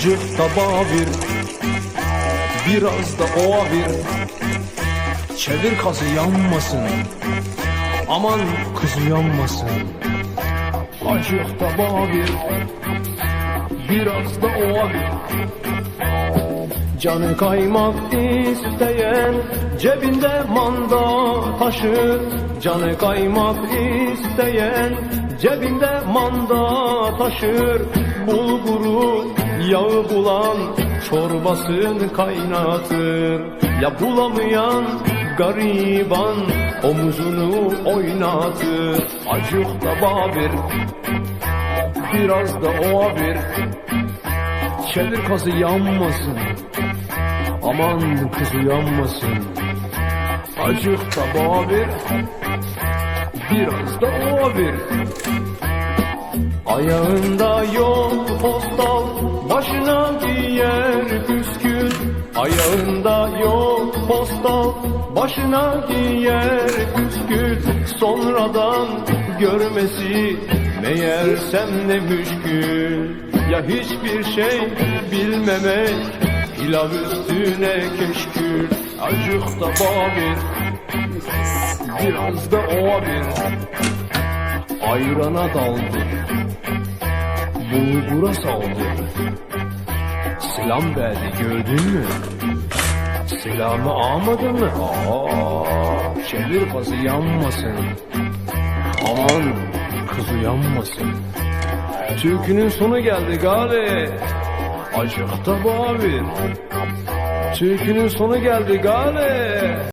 Acık tabağa bir Biraz da ova bir Çevir kazı yanmasın. Aman kız uyanmasın. Acık tabağa bir Biraz da ova bir Canı kaymak isteyen Cebinde manda taşır. Canı kaymak isteyen Cebinde manda taşır Bulguru yağı bulan Çorbasını kaynatır Ya bulamayan gariban Omuzunu oynatır Acık da babir Biraz da ova bir Çevir kazı yanmasın Aman kız uyanmasın Acık tabağa bir Biraz da o bir Ayağında yok postal Başına giyer püskül. Ayağında yok postal Başına giyer püskül. Sonradan görmesi Meğersem ne müşkül. Ya hiçbir şey bilmemek Pilav üstüne keşkül. Acık da babir Biraz da bir Ayrana daldı. Bulgura saldı. Selam verdi gördün mü? Selamı almadın mı? Aa, çevir kazı yanmasın. Aman kız uyanmasın Türkünün sonu geldi gale. Acık da babir Türkünün sonu geldi gale